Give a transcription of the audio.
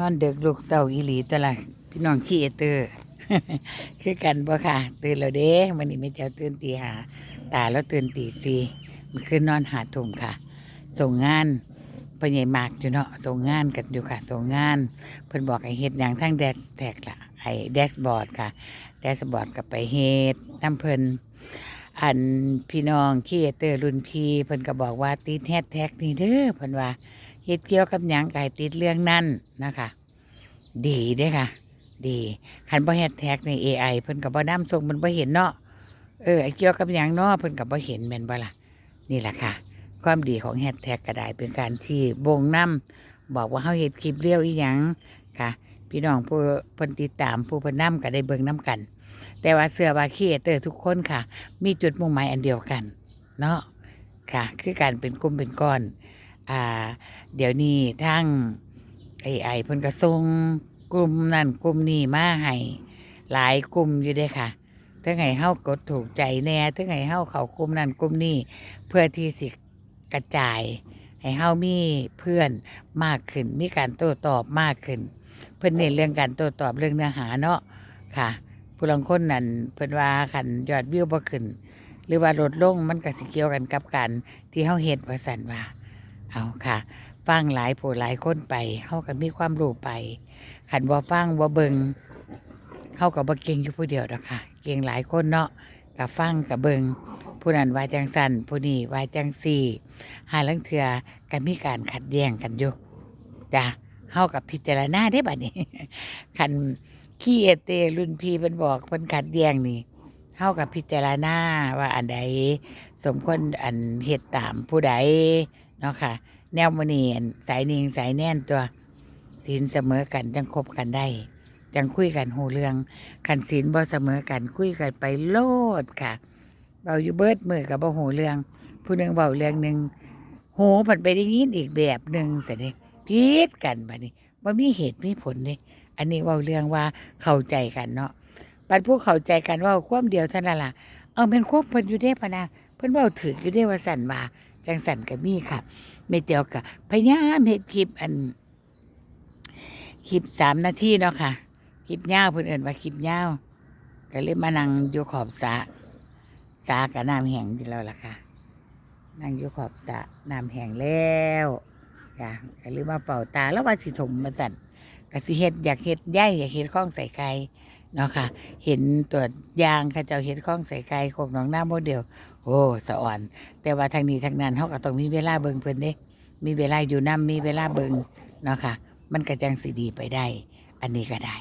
นอนเด็กลูกเต่าอีหลีตัวละพี่น้องขี้เอเตอร์คือกันบ่ค่ะ ตื่นแล้วเด้มันนี้ไม่เจ้าตื่นตีหาตาแล้วตื่นตีสี่มันคือนอนหาทุ่มค่ะ ส่งงานไปใหญ่มากอยู่เนาะส่งงานกันอยู่ค่ะส่งงานเพิ่นบอกให้เฮ็ดอย่างทั้งแดชแท็กละไอแดชบอร์ดค่ะแดชบอร์ดก็ไปเฮ็ดน้ำเพิ่นอันพี่น้องขี้เตอร์รุ่นพี่เพิ่นก็บอกว่าติดแฮชแท็กนี่เด้อเพิ่นว่า เฮ็ดเกี่ยวกับหยังไก็ให้ติดเรื่องนั้นนะคะ ดีเด้ค่ะ ดีคันบ่แฮชแท็กใน AI เพิ่นก็บบ่นำส่งมันบ่เห็นเนาะเออไอเกี่ยวกับหยังเนาะเพิ่นก็บ่เห็นแม่นบ่ล่ะนี่แหละค่ะ ความดีของแฮชแท็กก็ได้เป็นการที่บ่งนำบอกว่าเฮาเฮ็ดคลิปเรียวอีหยังค่ะ พี่น้องผู้เพิ่นติดตามผู้เพิ่นนํก็ได้เบิ่งนํกัน แต่ว่าเสื้อว่าครีเอเตอร์ทุกคนค่ะ มีจุดมุ่งหมายอันเดียวกัน เนาะค่ะ คือการเป็นกลุ่มเป็นก้อน อ่า เดี๋ยวนี้ทั้งไอไอเพิ่นก็ส่งกลุ่มนั่นกลุ่มนี้มาให้หลายกลุ่มอยู่เด้ค่ะทั้งให้เฮากดถูกใจแน่ทั้งให้เฮาเขากลุ่มนั่นกลุ่มนี้เพื่อที่สิกระจายให้เฮามีเพื่อนมากขึ้น มีการโต้ตอบมากขึ้น เพิ่นเน้นเรื่องการโต้ตอบเรื่องเนื้อหาเนาะค่ะ ผู้ลางคนนั่นเพิ่นว่าคันยอดวิวบ่ขึ้น หรือว่าลดลงมันก็สิเกี่ยวกันกับการที่เฮาเฮ็ดว่าซั่นว่า เอาค่ะฟังหลายผู้หลายคนไปเฮาก็มีความรู้ไปคันบ่ฟังบ่เบิงเฮาก็บ่เก่งอยู่ผู้เดียวดอกค่ะ เก่งหลายคนเนาะก็ฟังก็เบิงผู้นั้นว่าจังสันผู้นี้ว่าจังซี่หาลังเทื่อก็มีการขัดแย้งกันอยู่จ้ะเฮากับพิจารณาได้บัดนี้คันขี้เอเตรุ่นพี่เพิ่นบอกเพิ่นขัดแย้งนี่เฮากับพิจารณาว่าอันใดสมควรอันเฮ็ดตามผู้ใด เนาะค่ะ แนวมอนีนสายนิงสายแน่นตัวศีลเสมอกันจังคบกันได้จังคุยกันหูเรื่องขันศีลบ่เสมอกันคุยกันไปโลดค่ะเบาอยู่เบิดมือกับบ่หูเรื่อง ผู้หนึ่งเบาเรื่องหนึ่งหูผันไปได้ยินอีกแบบหนึ่งเสร็จเลยพีดกันบัดนี้ว่ามีเหตุมีผลเลยอันนี้เบาเรื่องว่าเข้าใจกันเนาะบัดผู้เข้าใจกันว่าความเดียวเท่านั้นล่ะ เอาเป็นควบเพิ่นอยู่ได้พะนะเพิ่นเว้าถืออยู่ได้ว่าสั่นว่า จังสันก็มีค่ะไม่เตียวกะพยายามเฮ็ดคลิปอัน คลิปสามนาทีเนาะค่ะ คลิปยาวเพื่อนเอื่นว่าคลิปยาวก็เลยมานั่งอยู่ขอบสระสระกับน้ำแห้งอยู่แล้วล่ะค่ะนั่งอยู่ขอบสระน้ำแห้งแล้วค่ะก็เลยมาเป่าตาแล้วว่าสิถมมาสั่นก็สิเฮ็ดอยากเฮ็ดย่ายอยากเฮ็ดข้องใส่ไก่ เนาะค่ะ เห็นตัวยางเข้าเจ้าเห็ดข้องใส่ไก่โคกหนองหน้าโมเดลโอ้สะอ่อน แต่ว่าทางนี้ทางนั้นเขาก็ต้องมีเวลาเบิ่งเพิ่นเด้ มีเวลาอยู่น้ำมีเวลาเบิงเนาะค่ะ มันกระจังสีดีไปได้ อันนี้ก็ได้